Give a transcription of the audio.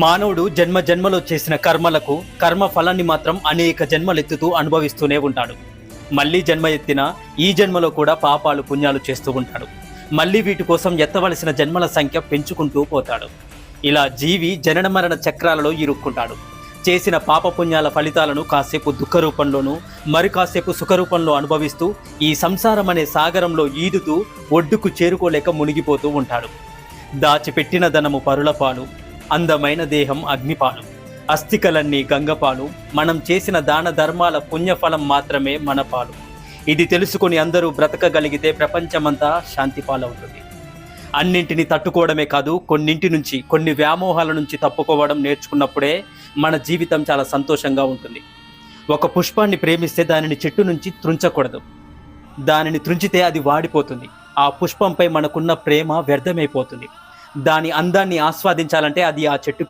మానవుడు జన్మ జన్మలో చేసిన కర్మలకు కర్మ ఫలాన్ని మాత్రం అనేక జన్మలెత్తుతూ అనుభవిస్తూనే ఉంటాడు. మళ్ళీ జన్మ ఎత్తిన ఈ జన్మలో కూడా పాపాలు పుణ్యాలు చేస్తూ ఉంటాడు. మళ్ళీ వీటి కోసం ఎత్తవలసిన జన్మల సంఖ్య పెంచుకుంటూ పోతాడు. ఇలా జీవి జనన మరణ చక్రాలలో ఇరుక్కుంటాడు. చేసిన పాప పుణ్యాల ఫలితాలను కాసేపు దుఃఖ రూపంలోనూ మరి కాసేపు సుఖ రూపంలో అనుభవిస్తూ ఈ సంసారం అనే సాగరంలో ఈదుతూ ఒడ్డుకు చేరుకోలేక మునిగిపోతూ ఉంటాడు. దాచిపెట్టిన ధనము పరులపాలు అందమైన దేహం అగ్నిపాలు అస్థికలన్నీ గంగపాలు మనం చేసిన దాన ధర్మాల పుణ్యఫలం మాత్రమే మన పాలు. ఇది తెలుసుకొని అందరూ బ్రతకగలిగితే ప్రపంచమంతా శాంతి పాలవుతుంది అన్నింటిని తట్టుకోవడమే కాదు కొన్నింటి నుంచి కొన్ని వ్యామోహాల నుంచి తప్పుకోవడం నేర్చుకున్నప్పుడే మన జీవితం చాలా సంతోషంగా ఉంటుంది. ఒక పుష్పాన్ని ప్రేమిస్తే దానిని చెట్టు నుంచి త్రుంచకూడదు దానిని త్రుంచితే అది వాడిపోతుంది. ఆ పుష్పంపై మనకున్న ప్రేమ వ్యర్థమైపోతుంది. దాని అందాన్ని ఆస్వాదించాలంటే అది ఆ చెట్టు